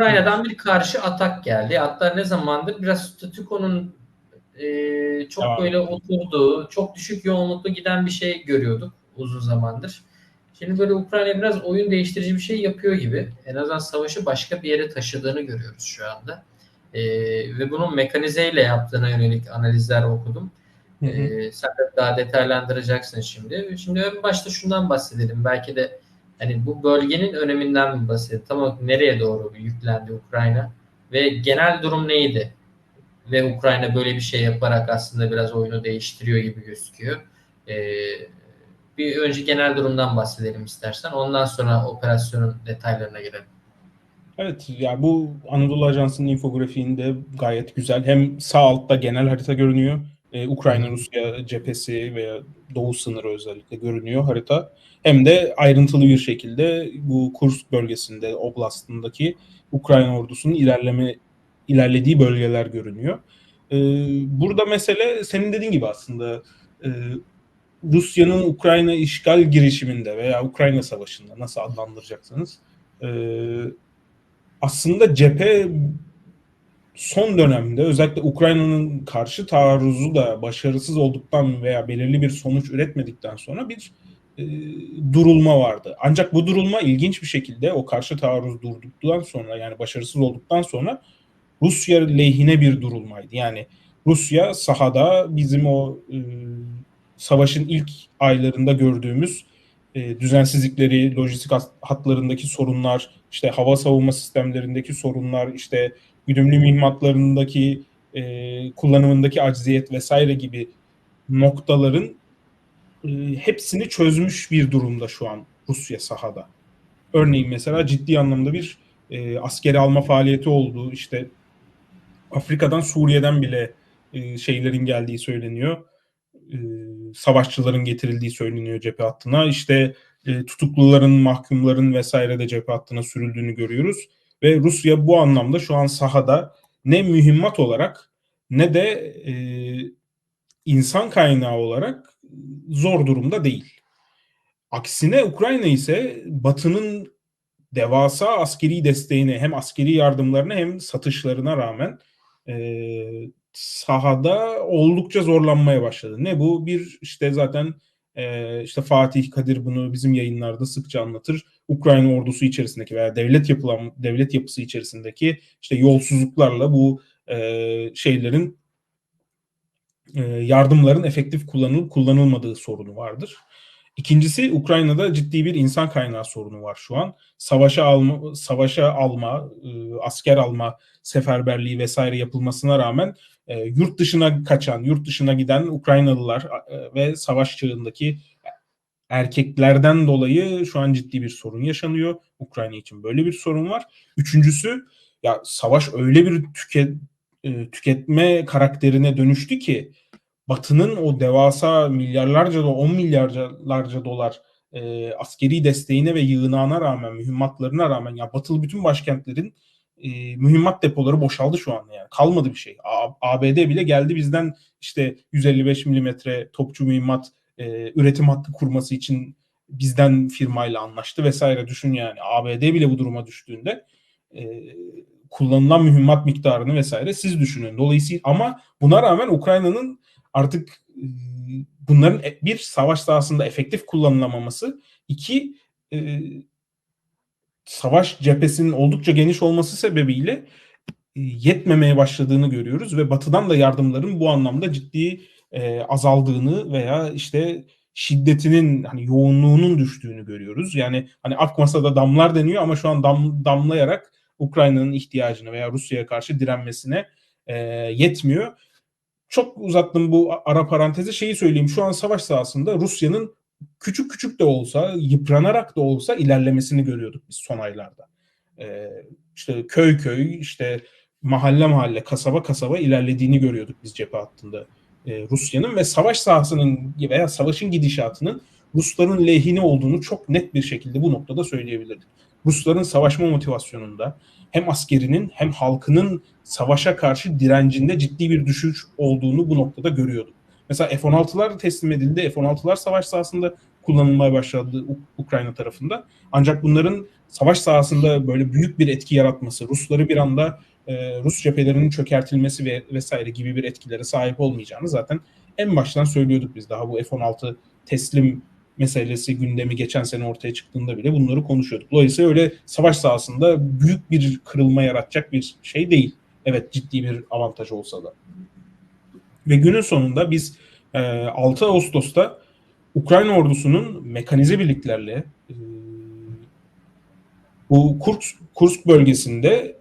Ukrayna'dan bir karşı atak geldi. Hatta ne zamandır biraz statükonun e, çok Devam böyle oturduğu, çok düşük yoğunluklu giden bir şey görüyorduk uzun zamandır. Şimdi böyle Ukrayna biraz oyun değiştirici bir şey yapıyor gibi. En azından savaşı başka bir yere taşıdığını görüyoruz şu anda. E, ve bunun mekanizeyle yaptığına yönelik analizler okudum. Hı hı. Ee, sen de daha detaylandıracaksın şimdi. Şimdi ön başta şundan bahsedelim. Belki de hani bu bölgenin öneminden mi bahsedelim? Tam nereye doğru yüklendi Ukrayna? Ve genel durum neydi? Ve Ukrayna böyle bir şey yaparak aslında biraz oyunu değiştiriyor gibi gözüküyor. Ee, bir önce genel durumdan bahsedelim istersen. Ondan sonra operasyonun detaylarına girelim. Evet ya bu Anadolu Ajansı'nın infografiğinde gayet güzel. Hem sağ altta genel harita görünüyor. Ee, Ukrayna-Rusya cephesi veya doğu sınırı özellikle görünüyor harita. Hem de ayrıntılı bir şekilde bu Kursk bölgesinde, Oblast'ındaki Ukrayna ordusunun ilerleme ilerlediği bölgeler görünüyor. Ee, burada mesele senin dediğin gibi aslında e, Rusya'nın Ukrayna işgal girişiminde veya Ukrayna savaşında nasıl adlandıracaksanız e, aslında cephe son dönemde özellikle Ukrayna'nın karşı taarruzu da başarısız olduktan veya belirli bir sonuç üretmedikten sonra bir e, durulma vardı. Ancak bu durulma ilginç bir şekilde o karşı taarruz durduktan sonra yani başarısız olduktan sonra Rusya lehine bir durulmaydı. Yani Rusya sahada bizim o e, savaşın ilk aylarında gördüğümüz e, düzensizlikleri, lojistik hat- hatlarındaki sorunlar, işte hava savunma sistemlerindeki sorunlar, işte güdümlü mühimmatlarındaki e, kullanımındaki acziyet vesaire gibi noktaların e, hepsini çözmüş bir durumda şu an Rusya sahada. Örneğin mesela ciddi anlamda bir e, askeri alma faaliyeti olduğu, işte Afrika'dan Suriye'den bile e, şeylerin geldiği söyleniyor. E, savaşçıların getirildiği söyleniyor cephe hattına. İşte e, tutukluların, mahkumların vesaire de cephe hattına sürüldüğünü görüyoruz. Ve Rusya bu anlamda şu an sahada ne mühimmat olarak ne de e, insan kaynağı olarak zor durumda değil. Aksine Ukrayna ise Batı'nın devasa askeri desteğine hem askeri yardımlarına hem satışlarına rağmen e, sahada oldukça zorlanmaya başladı. Ne bu? Bir işte zaten e, işte Fatih Kadir bunu bizim yayınlarda sıkça anlatır. Ukrayna ordusu içerisindeki veya devlet yapılan devlet yapısı içerisindeki işte yolsuzluklarla bu e, şeylerin e, yardımların efektif kullanılıp kullanılmadığı sorunu vardır. İkincisi Ukrayna'da ciddi bir insan kaynağı sorunu var şu an. Savaşa alma, savaşa alma, e, asker alma seferberliği vesaire yapılmasına rağmen e, yurt dışına kaçan, yurt dışına giden Ukraynalılar e, ve savaş çağındaki erkeklerden dolayı şu an ciddi bir sorun yaşanıyor. Ukrayna için böyle bir sorun var. Üçüncüsü ya savaş öyle bir tüket, e, tüketme karakterine dönüştü ki Batı'nın o devasa milyarlarca da 10 milyarlarca dolar e, askeri desteğine ve yığınağına rağmen, mühimmatlarına rağmen ya Batılı bütün başkentlerin e, mühimmat depoları boşaldı şu anda yani. Kalmadı bir şey. A- ABD bile geldi bizden işte 155 milimetre topçu mühimmat e, üretim hattı kurması için bizden firmayla anlaştı vesaire düşün yani. ABD bile bu duruma düştüğünde e, kullanılan mühimmat miktarını vesaire siz düşünün. Dolayısıyla ama buna rağmen Ukrayna'nın artık e, bunların e- bir savaş sahasında efektif kullanılamaması, iki e, savaş cephesinin oldukça geniş olması sebebiyle e, yetmemeye başladığını görüyoruz ve Batı'dan da yardımların bu anlamda ciddi e, azaldığını veya işte şiddetinin hani yoğunluğunun düştüğünü görüyoruz. Yani hani akmasa da damlar deniyor ama şu an dam, damlayarak Ukrayna'nın ihtiyacını veya Rusya'ya karşı direnmesine e, yetmiyor. Çok uzattım bu ara parantezi şeyi söyleyeyim. Şu an savaş sahasında Rusya'nın küçük küçük de olsa, yıpranarak da olsa ilerlemesini görüyorduk biz son aylarda. Ee, işte köy köy, işte mahalle mahalle, kasaba kasaba ilerlediğini görüyorduk biz cephe hattında e, Rusya'nın ve savaş sahasının veya savaşın gidişatının Rusların lehine olduğunu çok net bir şekilde bu noktada söyleyebilirdik. Rusların savaşma motivasyonunda hem askerinin hem halkının savaşa karşı direncinde ciddi bir düşüş olduğunu bu noktada görüyorduk. Mesela F-16'lar teslim edildi. F-16'lar savaş sahasında kullanılmaya başladı Ukrayna tarafında. Ancak bunların savaş sahasında böyle büyük bir etki yaratması, Rusları bir anda e, Rus cephelerinin çökertilmesi ve vesaire gibi bir etkilere sahip olmayacağını zaten en baştan söylüyorduk biz. Daha bu F-16 teslim meselesi gündemi geçen sene ortaya çıktığında bile bunları konuşuyorduk. Dolayısıyla öyle savaş sahasında büyük bir kırılma yaratacak bir şey değil. Evet ciddi bir avantaj olsa da. Ve günün sonunda biz 6 Ağustos'ta Ukrayna ordusunun mekanize birliklerle bu Kursk, Kursk bölgesinde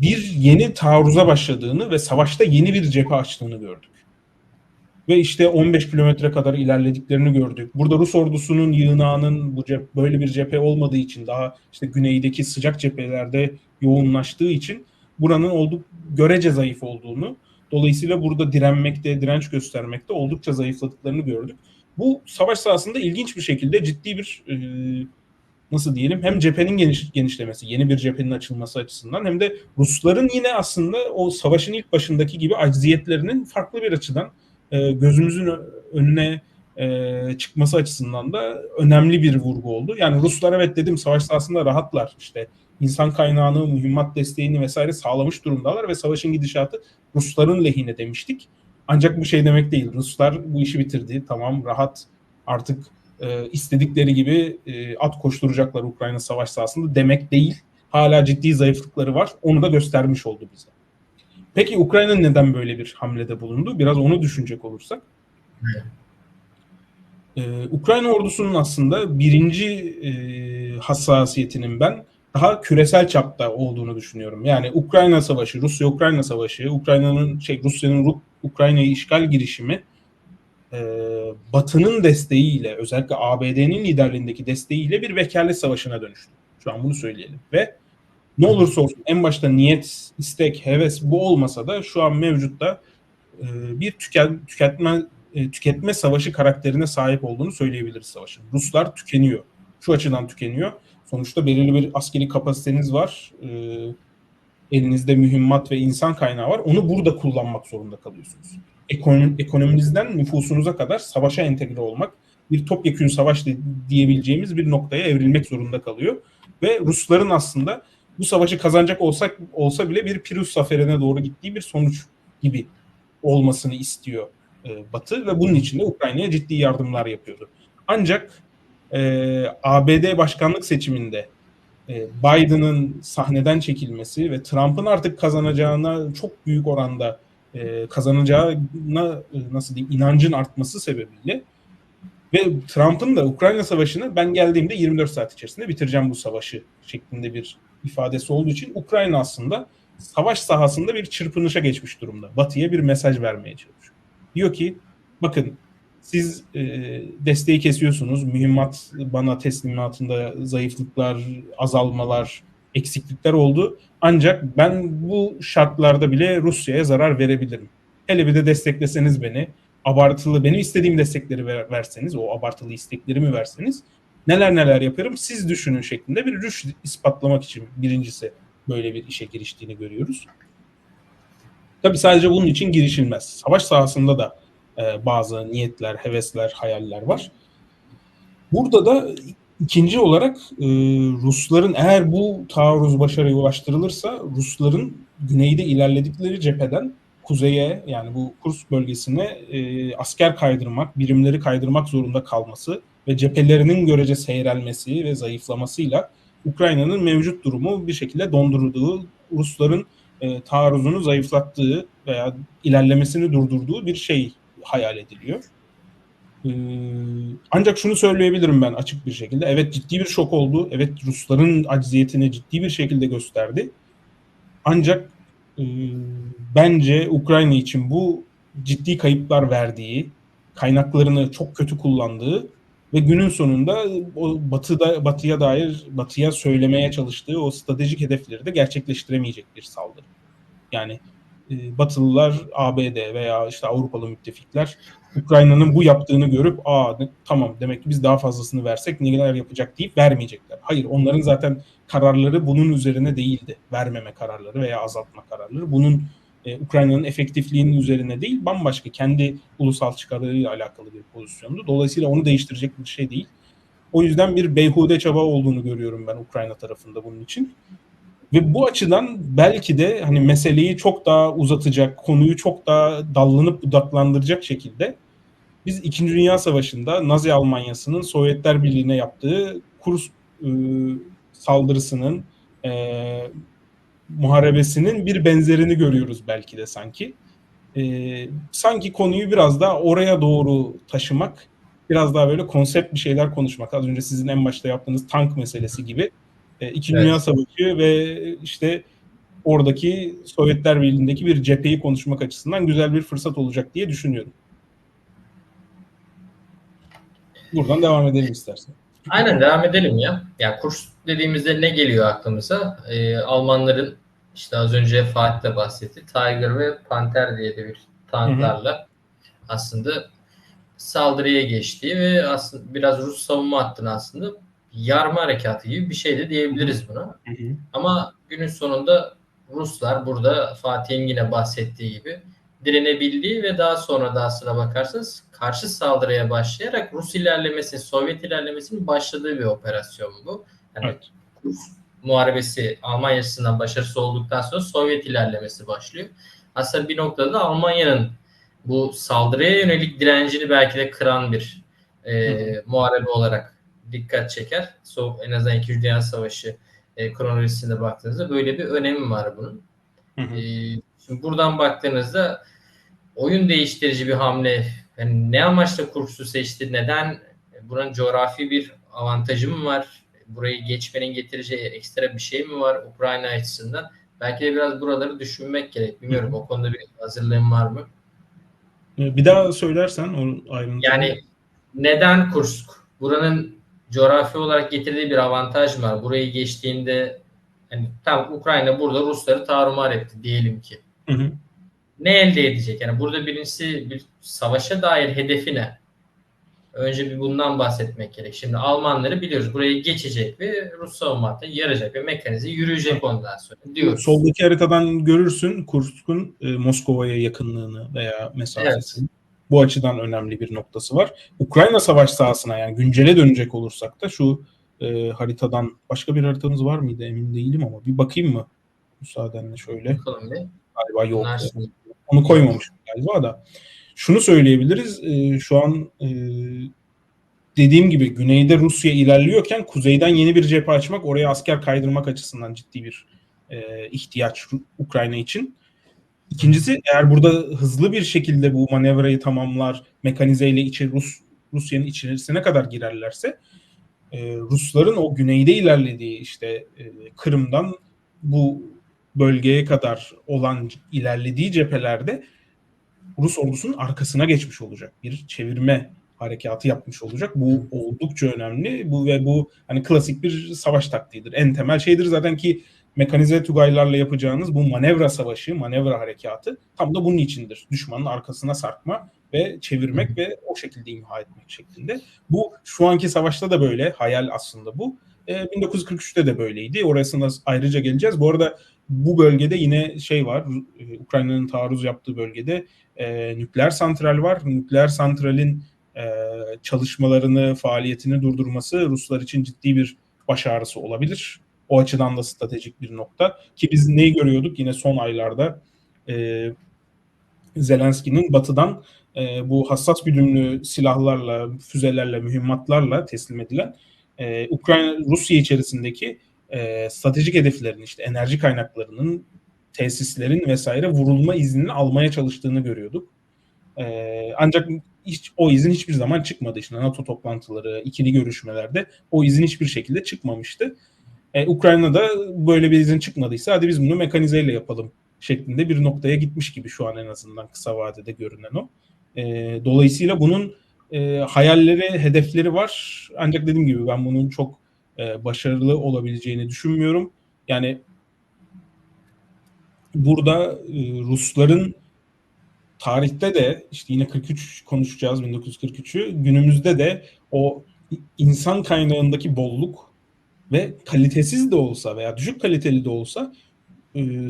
bir yeni taarruza başladığını ve savaşta yeni bir cephe açtığını gördük. Ve işte 15 kilometre kadar ilerlediklerini gördük. Burada Rus ordusunun yığınağının bu cep böyle bir cephe olmadığı için daha işte güneydeki sıcak cephelerde yoğunlaştığı için buranın olduk görece zayıf olduğunu, dolayısıyla burada direnmekte, direnç göstermekte oldukça zayıfladıklarını gördük. Bu savaş sahasında ilginç bir şekilde ciddi bir e, nasıl diyelim hem cephenin geniş, genişlemesi, yeni bir cephenin açılması açısından hem de Rusların yine aslında o savaşın ilk başındaki gibi acziyetlerinin farklı bir açıdan e, gözümüzün önüne e, çıkması açısından da önemli bir vurgu oldu. Yani Ruslar evet dedim savaş sahasında rahatlar. İşte insan kaynağını, mühimmat desteğini vesaire sağlamış durumdalar ve savaşın gidişatı Rusların lehine demiştik. Ancak bu şey demek değil. Ruslar bu işi bitirdi. Tamam rahat artık e, istedikleri gibi e, at koşturacaklar Ukrayna savaş sahasında demek değil. Hala ciddi zayıflıkları var. Onu da göstermiş oldu bize. Peki Ukrayna neden böyle bir hamlede bulundu? Biraz onu düşünecek olursak. Ee, Ukrayna ordusunun aslında birinci e, hassasiyetinin ben daha küresel çapta olduğunu düşünüyorum. Yani Ukrayna Savaşı, Rusya-Ukrayna Savaşı, Ukrayna'nın şey Rusya'nın Ukrayna'yı işgal girişimi e, Batı'nın desteğiyle özellikle ABD'nin liderliğindeki desteğiyle bir vekalet savaşına dönüştü. Şu an bunu söyleyelim. Ve ne olursa olsun en başta niyet, istek, heves bu olmasa da şu an mevcutta e, bir tüket, tüketme e, tüketme savaşı karakterine sahip olduğunu söyleyebiliriz savaşın. Ruslar tükeniyor. Şu açıdan tükeniyor. Sonuçta belirli bir askeri kapasiteniz var. E, elinizde mühimmat ve insan kaynağı var. Onu burada kullanmak zorunda kalıyorsunuz. Ekonom, ekonominizden nüfusunuza kadar savaşa entegre olmak bir topyekün savaş diyebileceğimiz bir noktaya evrilmek zorunda kalıyor. Ve Rusların aslında bu savaşı kazanacak olsak olsa bile bir Pirus zaferine doğru gittiği bir sonuç gibi olmasını istiyor e, Batı ve bunun için de Ukrayna'ya ciddi yardımlar yapıyordu. Ancak e, ABD başkanlık seçiminde e, Biden'ın sahneden çekilmesi ve Trump'ın artık kazanacağına çok büyük oranda e, kazanacağına e, nasıl diyeyim inancın artması sebebiyle ve Trump'ın da Ukrayna savaşını ben geldiğimde 24 saat içerisinde bitireceğim bu savaşı şeklinde bir ifadesi olduğu için Ukrayna aslında savaş sahasında bir çırpınışa geçmiş durumda. Batı'ya bir mesaj vermeye çalışıyor. Diyor ki bakın siz e, desteği kesiyorsunuz. Mühimmat bana teslimatında zayıflıklar, azalmalar, eksiklikler oldu. Ancak ben bu şartlarda bile Rusya'ya zarar verebilirim. Hele bir de destekleseniz beni, abartılı benim istediğim destekleri ver, verseniz, o abartılı isteklerimi verseniz neler neler yaparım siz düşünün şeklinde bir rüşt ispatlamak için birincisi böyle bir işe giriştiğini görüyoruz. Tabi sadece bunun için girişilmez. Savaş sahasında da e, bazı niyetler, hevesler, hayaller var. Burada da ikinci olarak e, Rusların eğer bu taarruz başarıya ulaştırılırsa Rusların güneyde ilerledikleri cepheden kuzeye yani bu Kursk bölgesine e, asker kaydırmak, birimleri kaydırmak zorunda kalması ve cephelerinin görece seyrelmesi ve zayıflamasıyla Ukrayna'nın mevcut durumu bir şekilde dondurduğu, Rusların e, taarruzunu zayıflattığı veya ilerlemesini durdurduğu bir şey hayal ediliyor. E, ancak şunu söyleyebilirim ben açık bir şekilde. Evet ciddi bir şok oldu. Evet Rusların acziyetini ciddi bir şekilde gösterdi. Ancak e, bence Ukrayna için bu ciddi kayıplar verdiği, kaynaklarını çok kötü kullandığı ve günün sonunda o batıda batıya dair batıya söylemeye çalıştığı o stratejik hedefleri de gerçekleştiremeyecek bir saldırı. Yani e, Batılılar ABD veya işte Avrupalı müttefikler Ukrayna'nın bu yaptığını görüp aa tamam demek ki biz daha fazlasını versek neler yapacak deyip vermeyecekler. Hayır onların zaten kararları bunun üzerine değildi. Vermeme kararları veya azaltma kararları. Bunun e, Ukrayna'nın efektifliğinin üzerine değil, bambaşka kendi ulusal çıkarlarıyla alakalı bir pozisyondu. Dolayısıyla onu değiştirecek bir şey değil. O yüzden bir beyhude çaba olduğunu görüyorum ben Ukrayna tarafında bunun için. Ve bu açıdan belki de hani meseleyi çok daha uzatacak, konuyu çok daha dallanıp budaklandıracak şekilde biz İkinci Dünya Savaşı'nda Nazi Almanyası'nın Sovyetler Birliği'ne yaptığı Kursk e, saldırısının e, muharebesinin bir benzerini görüyoruz belki de sanki. E, sanki konuyu biraz daha oraya doğru taşımak, biraz daha böyle konsept bir şeyler konuşmak. Az önce sizin en başta yaptığınız tank meselesi gibi. E, İkinci Evet. Dünya Savaşı ve işte oradaki Sovyetler Birliği'ndeki bir cepheyi konuşmak açısından güzel bir fırsat olacak diye düşünüyorum. Buradan devam edelim istersen. Aynen devam edelim ya. Ya kurs dediğimizde ne geliyor aklımıza? Ee, Almanların işte az önce Fatih de bahsetti. Tiger ve Panther diye de bir tanklarla aslında saldırıya geçtiği ve aslında biraz Rus savunma hattını aslında yarma harekatı gibi bir şey de diyebiliriz buna. Hı hı. Ama günün sonunda Ruslar burada Fatih'in yine bahsettiği gibi direnebildiği ve daha sonra da aslına bakarsanız karşı saldırıya başlayarak Rus ilerlemesinin, Sovyet ilerlemesinin başladığı bir operasyon bu. Yani Evet. Rus muharebesi Almanya açısından başarısız olduktan sonra Sovyet ilerlemesi başlıyor. Aslında bir noktada da Almanya'nın bu saldırıya yönelik direncini belki de kıran bir e, muharebe olarak dikkat çeker. So, en azından 2. Dünya Savaşı e, kronolojisinde baktığınızda böyle bir önemi var bunun. Hı hı. E, şimdi buradan baktığınızda oyun değiştirici bir hamle. Yani ne amaçla kursu seçti? Neden? Bunun coğrafi bir avantajı mı var? Burayı geçmenin getireceği ekstra bir şey mi var Ukrayna açısından? Belki de biraz buraları düşünmek gerek. Bilmiyorum o konuda bir hazırlığın var mı? E, Bir daha söylersen o ayrıntıyı. Yani neden Kursk? Buranın coğrafi olarak getirdiği bir avantaj var? Burayı geçtiğinde hani tam Ukrayna burada Rusları tarumar etti diyelim ki. Hı hı. Ne elde edecek? Yani burada birincisi bir savaşa dair hedefi ne? Önce bir bundan bahsetmek gerek. Şimdi Almanları biliyoruz. Burayı geçecek ve Rus savunma yarayacak ve mekanizma yürüyecek ondan sonra diyoruz. Soldaki haritadan görürsün Kursk'un e, Moskova'ya yakınlığını veya mesafesini. Bu açıdan önemli bir noktası var. Ukrayna savaş sahasına yani güncele dönecek olursak da şu e, haritadan başka bir haritamız var mıydı emin değilim ama bir bakayım mı müsaadenle şöyle. Bakalım bir. Galiba yok. Onu koymamışım galiba da. Şunu söyleyebiliriz. e, şu an e, dediğim gibi güneyde Rusya ilerliyorken kuzeyden yeni bir cephe açmak, oraya asker kaydırmak açısından ciddi bir e, ihtiyaç Ukrayna için. İkincisi eğer burada hızlı bir şekilde bu manevrayı tamamlar, mekanizeyle içi Rus Rusya'nın içerisine kadar girerlerse e, Rusların o güneyde ilerlediği işte e, Kırım'dan bu bölgeye kadar olan ilerlediği cephelerde Rus ordusunun arkasına geçmiş olacak. Bir çevirme harekatı yapmış olacak. Bu oldukça önemli. Bu ve bu hani klasik bir savaş taktiğidir. En temel şeydir zaten ki mekanize tugaylarla yapacağınız bu manevra savaşı, manevra harekatı tam da bunun içindir. Düşmanın arkasına sarkma ve çevirmek ve o şekilde imha etmek şeklinde. Bu şu anki savaşta da böyle. Hayal aslında bu. E, 1943'te de böyleydi. Orasına ayrıca geleceğiz. Bu arada bu bölgede yine şey var. e, Ukrayna'nın taarruz yaptığı bölgede e, nükleer santral var. Nükleer santralin e, çalışmalarını, faaliyetini durdurması Ruslar için ciddi bir baş ağrısı olabilir. O açıdan da stratejik bir nokta. Ki biz neyi görüyorduk yine son aylarda e, Zelenski'nin batıdan e, bu hassas güdümlü silahlarla, füzelerle, mühimmatlarla teslim edilen e, Ukrayna, Rusya içerisindeki e, stratejik hedeflerin işte enerji kaynaklarının, tesislerin vesaire vurulma iznini almaya çalıştığını görüyorduk. E, ancak hiç o izin hiçbir zaman çıkmadı işte NATO toplantıları, ikili görüşmelerde o izin hiçbir şekilde çıkmamıştı. E, Ukrayna'da böyle bir izin çıkmadıysa hadi biz bunu mekanizeyle yapalım şeklinde bir noktaya gitmiş gibi şu an en azından kısa vadede görünen o. E, dolayısıyla bunun e, hayalleri, hedefleri var. Ancak dediğim gibi ben bunun çok e, başarılı olabileceğini düşünmüyorum. Yani burada e, Rusların tarihte de işte yine 43 konuşacağız 1943'ü günümüzde de o insan kaynağındaki bolluk ve kalitesiz de olsa veya düşük kaliteli de olsa e,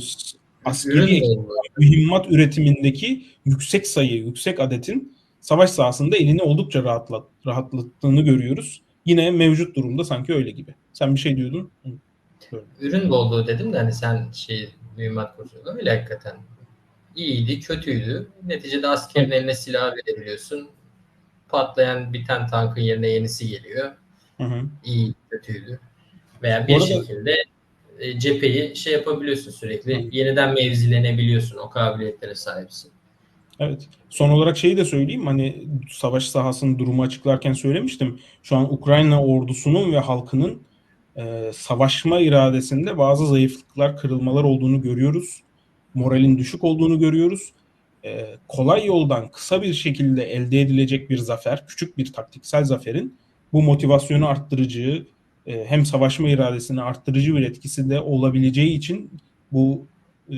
askeri ekip mühimmat üretimindeki yüksek sayı, yüksek adetin savaş sahasında elini oldukça rahatlat, rahatlattığını görüyoruz. Yine mevcut durumda sanki öyle gibi. Sen bir şey diyordun. Ürün bolluğu dedim de hani sen şey mühimmat konusunda öyle hakikaten. İyiydi, kötüydü. Neticede askerin eline silah verebiliyorsun. Patlayan biten tankın yerine yenisi geliyor. Hı hı. İyi, kötüydü. Veya bir arada- şekilde e, cepheyi şey yapabiliyorsun sürekli. Yeniden mevzilenebiliyorsun. O kabiliyetlere sahipsin. Evet. Son olarak şeyi de söyleyeyim. Hani savaş sahasının durumu açıklarken söylemiştim. Şu an Ukrayna ordusunun ve halkının e, savaşma iradesinde bazı zayıflıklar, kırılmalar olduğunu görüyoruz. Moralin düşük olduğunu görüyoruz. E, kolay yoldan kısa bir şekilde elde edilecek bir zafer, küçük bir taktiksel zaferin bu motivasyonu arttırıcı, e, hem savaşma iradesini arttırıcı bir etkisi de olabileceği için bu e,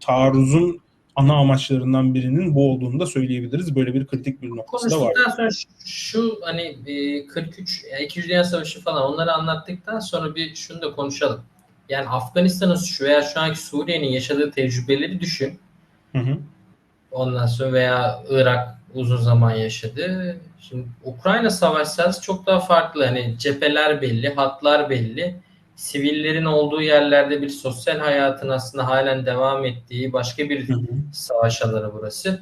taarruzun ana amaçlarından birinin bu olduğunu da söyleyebiliriz. Böyle bir kritik bir noktası da var. Sonra şu, şu hani e, 43 yani 2. Dünya Savaşı falan onları anlattıktan sonra bir şunu da konuşalım. Yani Afganistan'ın şu veya şu anki Suriye'nin yaşadığı tecrübeleri düşün. Hı hı. Ondan sonra veya Irak uzun zaman yaşadı. Şimdi Ukrayna savaş sahası çok daha farklı. Hani cepheler belli, hatlar belli. Sivillerin olduğu yerlerde bir sosyal hayatın aslında halen devam ettiği başka bir Hı hı. savaş alanı burası.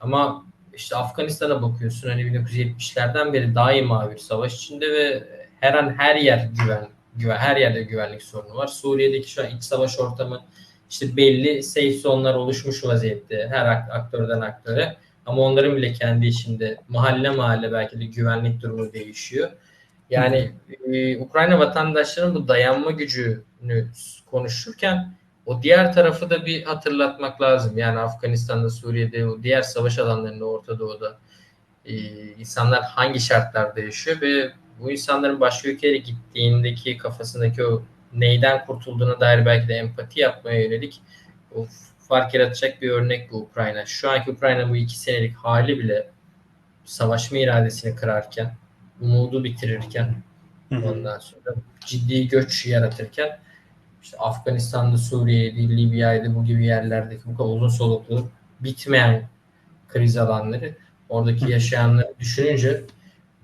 Ama işte Afganistan'a bakıyorsun hani 1970'lerden beri daima bir savaş içinde ve her an her yer güven, güven her yerde güvenlik sorunu var. Suriye'deki şu an iç savaş ortamı işte belli safe zone'lar oluşmuş vaziyette her ak- aktörden aktöre. Ama onların bile kendi içinde mahalle mahalle belki de güvenlik durumu değişiyor. Yani e, Ukrayna vatandaşlarının bu dayanma gücünü konuşurken o diğer tarafı da bir hatırlatmak lazım. Yani Afganistan'da, Suriye'de, o diğer savaş alanlarında, Orta Doğu'da e, insanlar hangi şartlarda yaşıyor ve bu insanların başka ülkelere gittiğindeki kafasındaki o neyden kurtulduğuna dair belki de empati yapmaya yönelik o fark yaratacak bir örnek bu Ukrayna. Şu anki Ukrayna bu iki senelik hali bile savaşma iradesini kırarken, umudu bitirirken. Ondan sonra ciddi göç yaratırken işte Afganistan'da, Suriye'de, Libya'ydı bu gibi yerlerdeki bu kadar uzun soluklu bitmeyen kriz alanları oradaki yaşayanları düşününce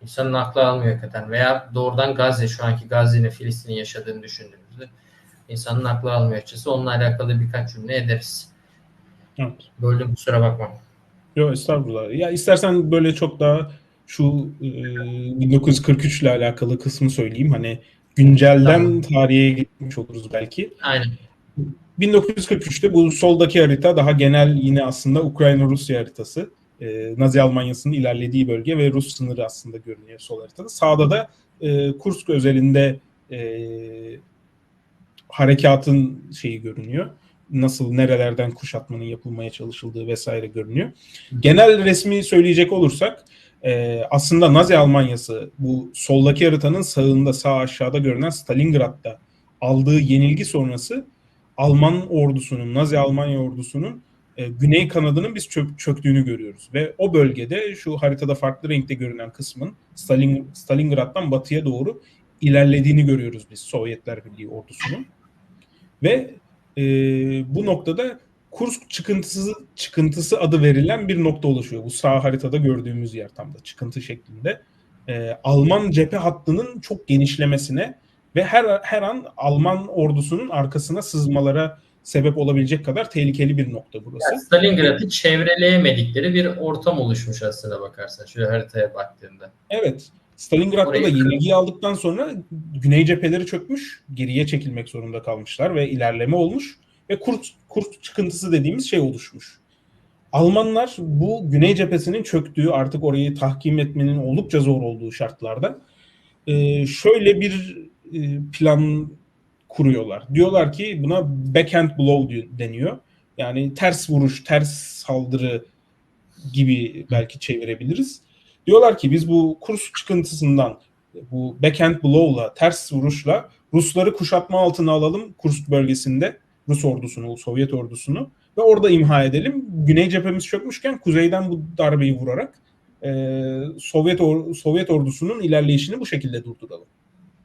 insanın aklı almıyor hakikaten. Veya doğrudan Gazze, şu anki Gazze'nin Filistin'in yaşadığını düşündüğümüzde insanın aklı almıyor açıkçası. Onunla alakalı birkaç cümle ederiz. Evet. Böldüm kusura bakma. Yok estağfurullah. Ya istersen böyle çok daha şu e, 1943 ile alakalı kısmı söyleyeyim. Hani güncelden Tamam. tarihe gitmiş oluruz belki. Aynen. 1943'te bu soldaki harita daha genel yine aslında Ukrayna-Rusya haritası. E, Nazi Almanyası'nın ilerlediği bölge ve Rus sınırı aslında görünüyor sol haritada. Sağda da e, Kursk özelinde e, harekatın şeyi görünüyor. Nasıl nerelerden kuşatmanın yapılmaya çalışıldığı vesaire görünüyor. Genel resmi söyleyecek olursak e, aslında Nazi Almanyası bu soldaki haritanın sağında sağ aşağıda görünen Stalingrad'da aldığı yenilgi sonrası Alman ordusunun, Nazi Almanya ordusunun e, güney kanadının biz çök- çöktüğünü görüyoruz. Ve o bölgede şu haritada farklı renkte görünen kısmın Stalin, Stalingrad'dan batıya doğru ilerlediğini görüyoruz biz Sovyetler Birliği ordusunun. Ve e, bu noktada Kursk çıkıntısı çıkıntısı adı verilen bir nokta oluşuyor. Bu sağ haritada gördüğümüz yer tam da çıkıntı şeklinde. E, Alman cephe hattının çok genişlemesine ve her her an Alman ordusunun arkasına sızmalara sebep olabilecek kadar tehlikeli bir nokta burası. Yani Stalingrad'ı çevreleyemedikleri bir ortam oluşmuş aslına bakarsan. Şöyle haritaya baktığında. Evet. Stalingrad'da da yenilgiyi aldıktan sonra güney cepheleri çökmüş, geriye çekilmek zorunda kalmışlar ve ilerleme olmuş ve Kursk, Kursk çıkıntısı dediğimiz şey oluşmuş. Almanlar bu güney cephesinin çöktüğü, artık orayı tahkim etmenin oldukça zor olduğu şartlarda e, şöyle bir e, plan kuruyorlar. Diyorlar ki buna backhand blow deniyor. Yani ters vuruş, ters saldırı gibi belki çevirebiliriz. Diyorlar ki biz bu Kursk çıkıntısından bu backhand blow'la, ters vuruşla Rusları kuşatma altına alalım Kursk bölgesinde. Rus ordusunu, Sovyet ordusunu ve orada imha edelim. Güney cephemiz çökmüşken kuzeyden bu darbeyi vurarak e, Sovyet or- Sovyet ordusunun ilerleyişini bu şekilde durduralım.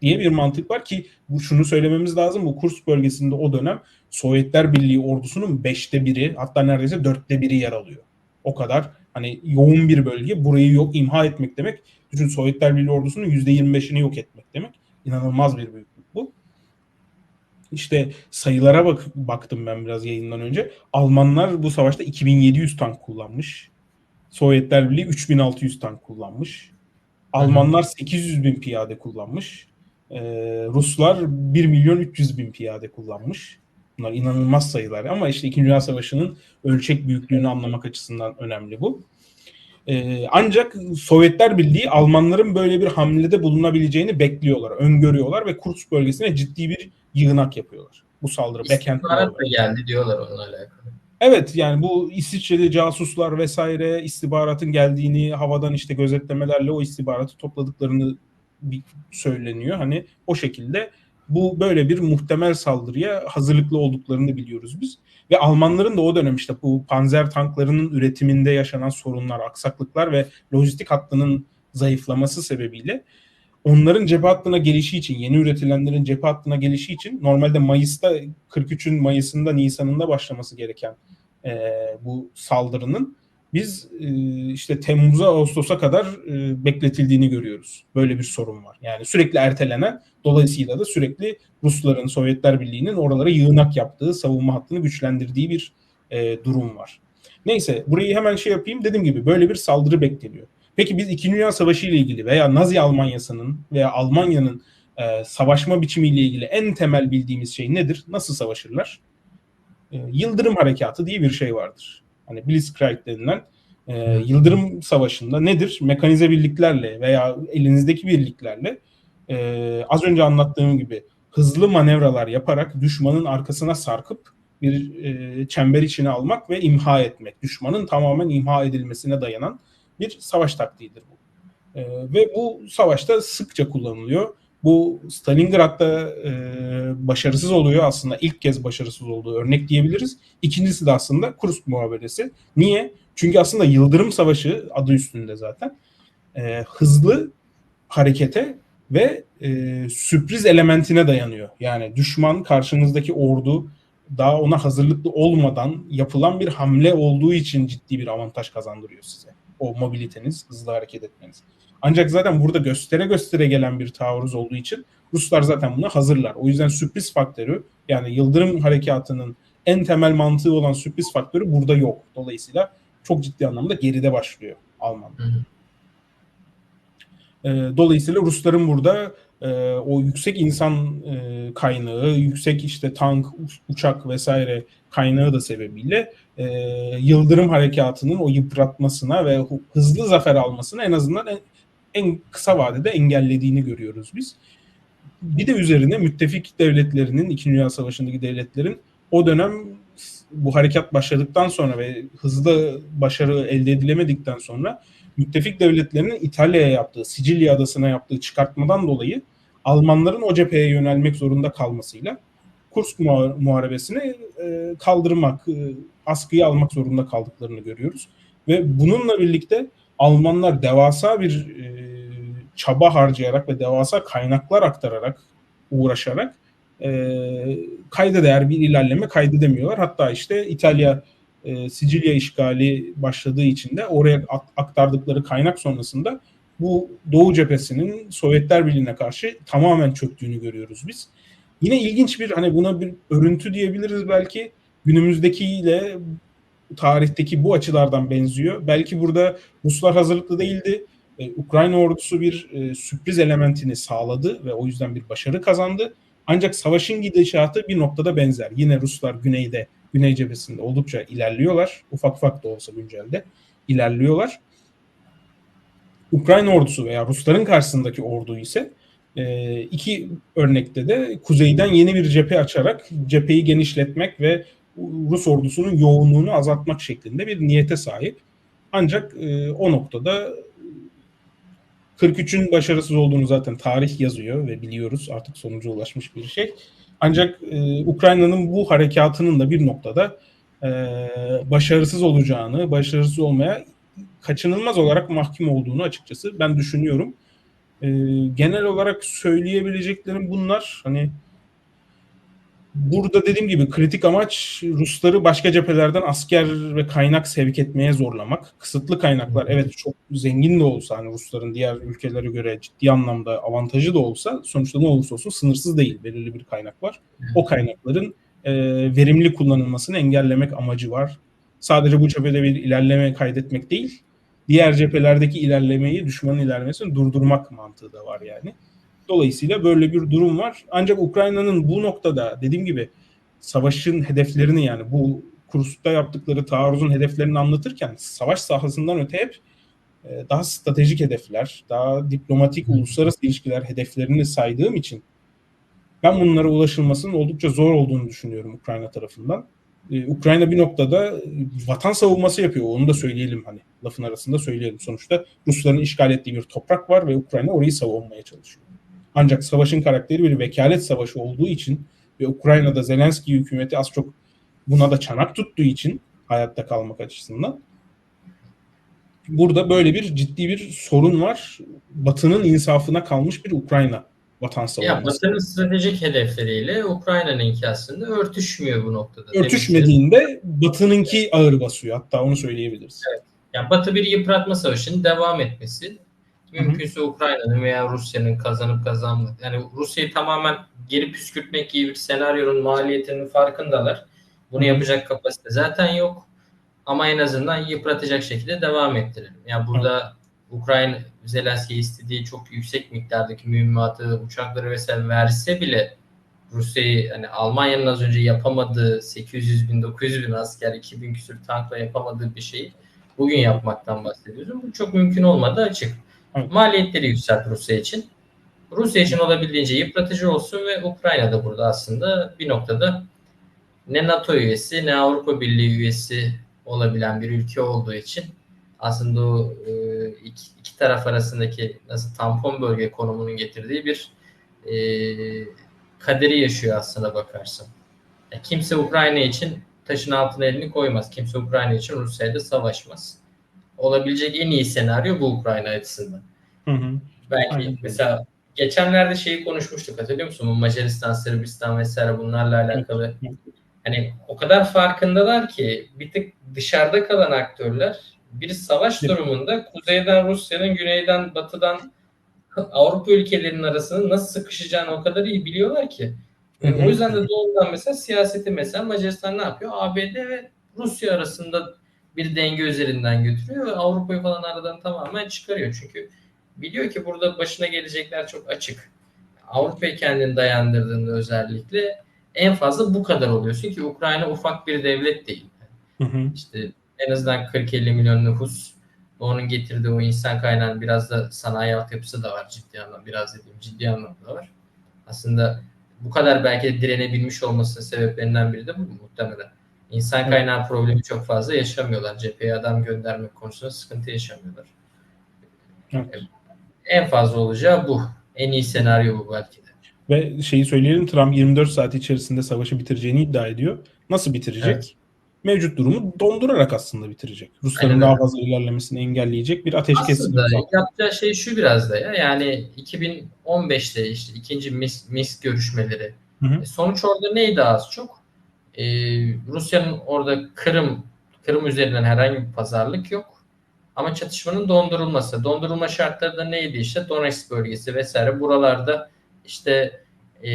diye bir mantık var ki bu şunu söylememiz lazım. Bu Kursk bölgesinde o dönem Sovyetler Birliği ordusunun beşte biri hatta neredeyse dörtte biri yer alıyor. O kadar hani yoğun bir bölge. Burayı yok imha etmek demek. Düşün Sovyetler Birliği ordusunun yüzde 25'ini yok etmek demek. İnanılmaz bir büyüklük bu. İşte sayılara bak baktım ben biraz yayından önce. Almanlar bu savaşta 2700 tank kullanmış. Sovyetler Birliği 3600 tank kullanmış. Almanlar 800 bin piyade kullanmış. Ee, Ruslar 1 milyon 300 bin piyade kullanmış. Bunlar inanılmaz sayılar ama işte İkinci Dünya Savaşı'nın ölçek büyüklüğünü anlamak açısından önemli bu. Ee, ancak Sovyetler Birliği Almanların böyle bir hamlede bulunabileceğini bekliyorlar, öngörüyorlar ve Kursk bölgesine ciddi bir yığınak yapıyorlar. Bu saldırı backend da geldi diyorlar onunla alakalı. Evet yani bu İsviçreli casuslar vesaire istihbaratın geldiğini havadan işte gözetlemelerle o istihbaratı topladıklarını bir söyleniyor. Hani o şekilde bu böyle bir muhtemel saldırıya hazırlıklı olduklarını biliyoruz biz. Ve Almanların da o dönem işte bu panzer tanklarının üretiminde yaşanan sorunlar, aksaklıklar ve lojistik hattının zayıflaması sebebiyle onların cephe hattına gelişi için, yeni üretilenlerin cephe hattına gelişi için normalde Mayıs'ta 43'ün Mayıs'ında Nisan'ında başlaması gereken e, bu saldırının biz e, işte Temmuz'a Ağustos'a kadar e, bekletildiğini görüyoruz. Böyle bir sorun var. Yani sürekli ertelenen dolayısıyla da sürekli Rusların, Sovyetler Birliği'nin oralara yığınak yaptığı, savunma hattını güçlendirdiği bir e, durum var. Neyse burayı hemen şey yapayım. Dediğim gibi böyle bir saldırı bekleniyor. Peki biz İkinci Dünya Savaşı ile ilgili veya Nazi Almanyası'nın veya Almanya'nın e, savaşma biçimiyle ilgili en temel bildiğimiz şey nedir? Nasıl savaşırlar? E, Yıldırım Harekatı diye bir şey vardır. Hani Blitzkrieg denilen e, Yıldırım Savaşı'nda nedir? Mekanize birliklerle veya elinizdeki birliklerle e, az önce anlattığım gibi hızlı manevralar yaparak düşmanın arkasına sarkıp bir e, çember içine almak ve imha etmek. Düşmanın tamamen imha edilmesine dayanan bir savaş taktiğidir bu. E, ve bu savaşta sıkça kullanılıyor. Bu Stalingrad'da e, başarısız oluyor aslında ilk kez başarısız olduğu örnek diyebiliriz. İkincisi de aslında Kursk muhaberesi. Niye? Çünkü aslında Yıldırım Savaşı adı üstünde zaten e, hızlı harekete ve e, sürpriz elementine dayanıyor. Yani düşman karşınızdaki ordu daha ona hazırlıklı olmadan yapılan bir hamle olduğu için ciddi bir avantaj kazandırıyor size. O mobiliteniz, hızlı hareket etmeniz. Ancak zaten burada göstere göstere gelen bir taarruz olduğu için Ruslar zaten buna hazırlar. O yüzden sürpriz faktörü yani Yıldırım Harekatı'nın en temel mantığı olan sürpriz faktörü burada yok. Dolayısıyla çok ciddi anlamda geride başlıyor Alman. Hı hı. E, dolayısıyla Rusların burada e, o yüksek insan e, kaynağı, yüksek işte tank, uçak vesaire kaynağı da sebebiyle e, Yıldırım Harekatı'nın o yıpratmasına ve hızlı zafer almasına en azından en, en kısa vadede engellediğini görüyoruz biz. Bir de üzerine müttefik devletlerinin, İkinci Dünya Savaşı'ndaki devletlerin o dönem bu harekat başladıktan sonra ve hızlı başarı elde edilemedikten sonra müttefik devletlerinin İtalya'ya yaptığı, Sicilya adasına yaptığı çıkartmadan dolayı Almanların o cepheye yönelmek zorunda kalmasıyla Kursk muharebesini e, kaldırmak, e, askıya almak zorunda kaldıklarını görüyoruz. Ve bununla birlikte Almanlar devasa bir e, çaba harcayarak ve devasa kaynaklar aktararak, uğraşarak kayda değer bir ilerleme kaydedemiyorlar. Hatta işte İtalya Sicilya işgali başladığı için de oraya aktardıkları kaynak sonrasında bu Doğu cephesinin Sovyetler Birliği'ne karşı tamamen çöktüğünü görüyoruz biz. Yine ilginç bir hani buna bir örüntü diyebiliriz belki günümüzdekiyle tarihteki bu açılardan benziyor. Belki burada Ruslar hazırlıklı değildi. Ee, Ukrayna ordusu bir e, sürpriz elementini sağladı ve o yüzden bir başarı kazandı. Ancak savaşın gidişatı bir noktada benzer. Yine Ruslar güneyde, güney cephesinde oldukça ilerliyorlar. Ufak ufak da olsa güncelde ilerliyorlar. Ukrayna ordusu veya Rusların karşısındaki ordu ise e, iki örnekte de kuzeyden yeni bir cephe açarak cepheyi genişletmek ve Rus ordusunun yoğunluğunu azaltmak şeklinde bir niyete sahip. Ancak e, o noktada 43'ün başarısız olduğunu zaten tarih yazıyor ve biliyoruz artık sonuca ulaşmış bir şey. Ancak e, Ukrayna'nın bu harekatının da bir noktada e, başarısız olacağını, başarısız olmaya kaçınılmaz olarak mahkum olduğunu açıkçası ben düşünüyorum. E, genel olarak söyleyebileceklerim bunlar. Hani burada dediğim gibi kritik amaç Rusları başka cephelerden asker ve kaynak sevk etmeye zorlamak. Kısıtlı kaynaklar evet çok zengin de olsa hani Rusların diğer ülkelere göre ciddi anlamda avantajı da olsa sonuçta ne olursa olsun sınırsız değil belirli bir kaynak var. O kaynakların e, verimli kullanılmasını engellemek amacı var. Sadece bu cephede bir ilerleme kaydetmek değil, diğer cephelerdeki ilerlemeyi, düşmanın ilerlemesini durdurmak mantığı da var yani. Dolayısıyla böyle bir durum var. Ancak Ukrayna'nın bu noktada dediğim gibi savaşın hedeflerini yani bu Kursk'ta yaptıkları taarruzun hedeflerini anlatırken savaş sahasından öte hep e, daha stratejik hedefler, daha diplomatik uluslararası ilişkiler hedeflerini saydığım için ben bunlara ulaşılmasının oldukça zor olduğunu düşünüyorum Ukrayna tarafından. Ee, Ukrayna bir noktada vatan savunması yapıyor. Onu da söyleyelim hani lafın arasında söyleyelim. Sonuçta Rusların işgal ettiği bir toprak var ve Ukrayna orayı savunmaya çalışıyor. Ancak savaşın karakteri bir vekalet savaşı olduğu için ve Ukrayna'da Zelenski hükümeti az çok buna da çanak tuttuğu için hayatta kalmak açısından burada böyle bir ciddi bir sorun var. Batı'nın insafına kalmış bir Ukrayna vatan savunması. Ya Batı'nın stratejik hedefleriyle Ukrayna'nınki aslında örtüşmüyor bu noktada. Örtüşmediğinde Batı'nınki ağır basıyor. Hatta onu söyleyebiliriz. Evet. Yani Batı bir yıpratma savaşının devam etmesi mümkünse Ukrayna'nın veya Rusya'nın kazanıp kazanmadığı yani Rusya'yı tamamen geri püskürtmek gibi bir senaryonun maliyetinin farkındalar. Bunu yapacak kapasite zaten yok. Ama en azından yıpratacak şekilde devam ettirelim. Yani burada Ukrayna Zelenski'ye istediği çok yüksek miktardaki mühimmatı, uçakları vesaire verse bile Rusya'yı hani Almanya'nın az önce yapamadığı 800 bin, 900 bin asker, 2000 küsür tankla yapamadığı bir şeyi bugün yapmaktan bahsediyoruz. Bu çok mümkün olmadığı açık. Maliyetleri yükselt Rusya için. Rusya için olabildiğince yıpratıcı olsun ve Ukrayna da burada aslında bir noktada ne NATO üyesi ne Avrupa Birliği üyesi olabilen bir ülke olduğu için aslında o e, iki, iki taraf arasındaki nasıl tampon bölge konumunun getirdiği bir e, kaderi yaşıyor aslına bakarsın. Ya kimse Ukrayna için taşın altına elini koymaz. Kimse Ukrayna için Rusya'yla savaşmaz. Olabilecek en iyi senaryo bu Ukrayna açısından. Hı hı. Belki Aynen. mesela geçenlerde şeyi konuşmuştuk hatırlıyor musun? Bu Macaristan, Sırbistan vesaire bunlarla alakalı. Hani o kadar farkındalar ki bir tık dışarıda kalan aktörler bir savaş Evet. durumunda kuzeyden Rusya'nın, güneyden, batıdan Avrupa ülkelerinin arasında nasıl sıkışacağını o kadar iyi biliyorlar ki. Hı hı. O yüzden de doğrudan mesela siyaseti mesela Macaristan ne yapıyor? ABD ve Rusya arasında bir denge üzerinden götürüyor ve Avrupa'yı falan aradan tamamen çıkarıyor. Çünkü biliyor ki burada başına gelecekler çok açık. Avrupa'yı kendini dayandırdığında özellikle en fazla bu kadar oluyorsun ki Ukrayna ufak bir devlet değil. Hı hı. İşte en azından 40-50 milyon nüfus onun getirdiği o insan kaynağının biraz da sanayi altyapısı da var ciddi anlamda. Biraz dediğim ciddi anlamda var. Aslında bu kadar belki de direnebilmiş olmasının sebeplerinden biri de bu muhtemelen. İnsan kaynağı problemi çok fazla yaşamıyorlar. Cepheye adam göndermek konusunda sıkıntı yaşamıyorlar. Evet. En fazla olacağı bu. En iyi senaryo bu belki de. Ve şeyi söyleyelim Trump 24 saat içerisinde savaşı bitireceğini iddia ediyor. Nasıl bitirecek? Evet. Mevcut durumu dondurarak aslında bitirecek. Rusların Aynen daha fazla ilerlemesini engelleyecek bir ateşkes Aslında yapacağı şey şu biraz da ya. Yani 2015'te işte ikinci Minsk, Minsk görüşmeleri. Hı hı. E, Sonuç orada neydi az çok? Ee, Rusya'nın orada Kırım Kırım üzerinden herhangi bir pazarlık yok. Ama çatışmanın dondurulması. Dondurulma şartları da neydi işte? Donetsk bölgesi vesaire. Buralarda işte e,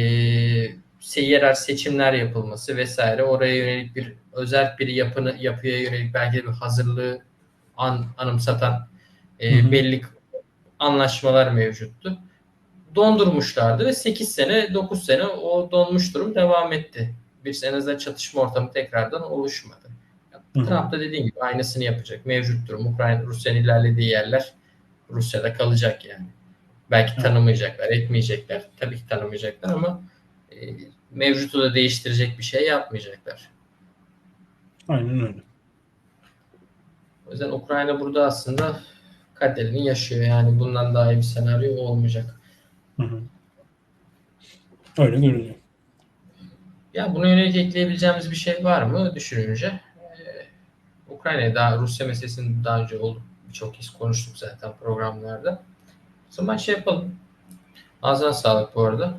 yerel seçimler yapılması vesaire. Oraya yönelik bir özel bir yapını yapıya yönelik belki bir hazırlığı an, anımsatan e, Hı hı. belli anlaşmalar mevcuttu. Dondurmuşlardı ve 8 sene 9 sene o donmuş durum devam etti. Bir en azından çatışma ortamı tekrardan oluşmadı. Hı hı. Trump da dediğim gibi aynısını yapacak. Mevcut durum Ukrayna Rusya'nın ilerlediği yerler Rusya'da kalacak yani. Belki Evet. tanımayacaklar, etmeyecekler. Tabii ki tanımayacaklar ama e, mevcutu da değiştirecek bir şey yapmayacaklar. Aynen öyle. O yüzden Ukrayna burada aslında kaderini yaşıyor. Yani bundan daha iyi bir senaryo olmayacak. Hı hı. Öyle görünüyor. Ya buna yönelik ekleyebileceğimiz bir şey var mı düşününce? Ee, Ukrayna'ya daha Rusya meselesini daha önce birçok kez konuştuk zaten programlarda. O zaman şey yapalım. Ağzına sağlık bu arada.